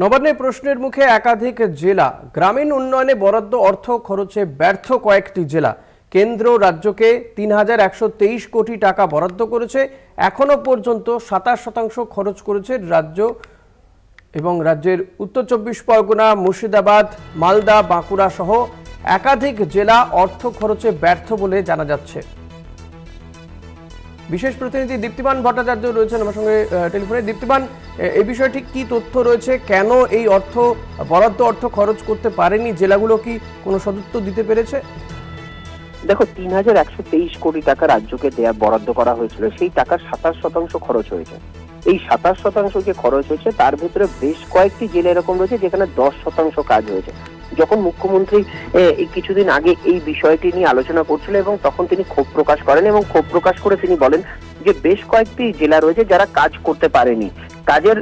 নবান্নের প্রশ্নের মুখে একাধিক জেলা। গ্রামীণ উন্নয়নে বরাদ্দ অর্থ খরচে ব্যর্থ কয়েকটি জেলা। কেন্দ্র রাজ্যকে তিন হাজার একশো তেইশ কোটি টাকা বরাদ্দ করেছে। এখনও পর্যন্ত সাতাশ শতাংশ খরচ করেছে রাজ্য এবং রাজ্যের উত্তর চব্বিশ পরগনা, মুর্শিদাবাদ, মালদা, বাঁকুড়া সহ একাধিক জেলা অর্থ খরচে ব্যর্থ বলে জানা যাচ্ছে। বিশেষ প্রতিনিধি দীপ্তিমান ভট্টাচার্য রয়েছেন আমার সঙ্গে টেলিফোনে। দীপ্তিমান এ- বিষয়ে ঠিক কি তথ্য রয়েছে? কেন এই অর্থ, বরাদ্দ অর্থ খরচ করতে পারেনি? জেলাগুলো কি কোনো সদুত্তর দিতে পেরেছে? দেখো, তিন হাজার একশো তেইশ কোটি টাকা রাজ্যকে দেয়া, বরাদ্দ করা হয়েছিল। সেই টাকার সাতাশ শতাংশ খরচ হয়েছে। এই সাতাশ শতাংশ যে খরচ হয়েছে, তার ভিতরে বেশ কয়েকটি জেলা এরকম রয়েছে, যেখানে দশ শতাংশ কাজ হয়েছে। যখন মুখ্যমন্ত্রী কিছুদিন আগে এই বিষয়টি নিয়ে আলোচনা করছিল এবং তখন তিনি ক্ষোভ প্রকাশ করেন এবং ক্ষোভ প্রকাশ করে তিনি বলেন যে বেশ কয়েকটি জেলা রয়েছে যারা কাজ করতে পারেনি। কাজের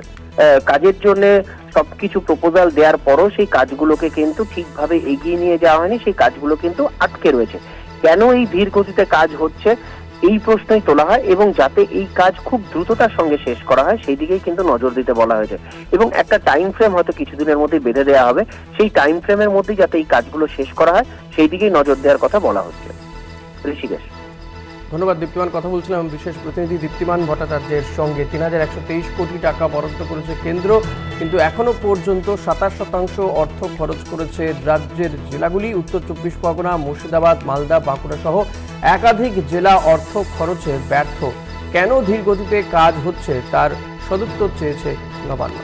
কাজের জন্য সবকিছু প্রপোজাল দেওয়ার পরও সেই কাজগুলোকে কিন্তু ঠিকভাবে এগিয়ে নিয়ে যাওয়া হয়নি, সেই কাজগুলো কিন্তু আটকে রয়েছে। কেন এই ধীর গতিতে কাজ হচ্ছে? এই প্রশ্নই তোলা হয় এবং যাতে এই কাজ খুব দ্রুততার সঙ্গে শেষ করা হয়, সেই দিকেই কিন্তু নজর দিতে বলা হয়েছে। এবং একটা টাইম ফ্রেম হয়তো কিছুদিনের মধ্যে বেঁধে দেওয়া হবে। সেই টাইম ফ্রেমের মধ্যে যাতে এই কাজগুলো শেষ করা হয়, সেই দিকেই নজর দেওয়ার কথা বলা হচ্ছে। ঋষিকেশ। ধন্যবাদ, দীপ্তিমান। কথা বলছিলাম বিশেষ প্রতিনিধি দীপ্তিমান ভট্টাচার্যের সঙ্গে। তিন হাজার একশো তেইশ কোটি টাকা বরাদ্দ করেছে কেন্দ্র, কিন্তু এখনও পর্যন্ত সাতাশ শতাংশ অর্থ খরচ করেছে রাজ্যের জেলাগুলি। উত্তর চব্বিশ পরগনা, মুর্শিদাবাদ, মালদা, বাঁকুড়া সহ একাধিক জেলা অর্থ খরচে ব্যর্থ। কেন ধীর গতিতে কাজ হচ্ছে তার সদুত্তর চেয়েছে নবান্ন।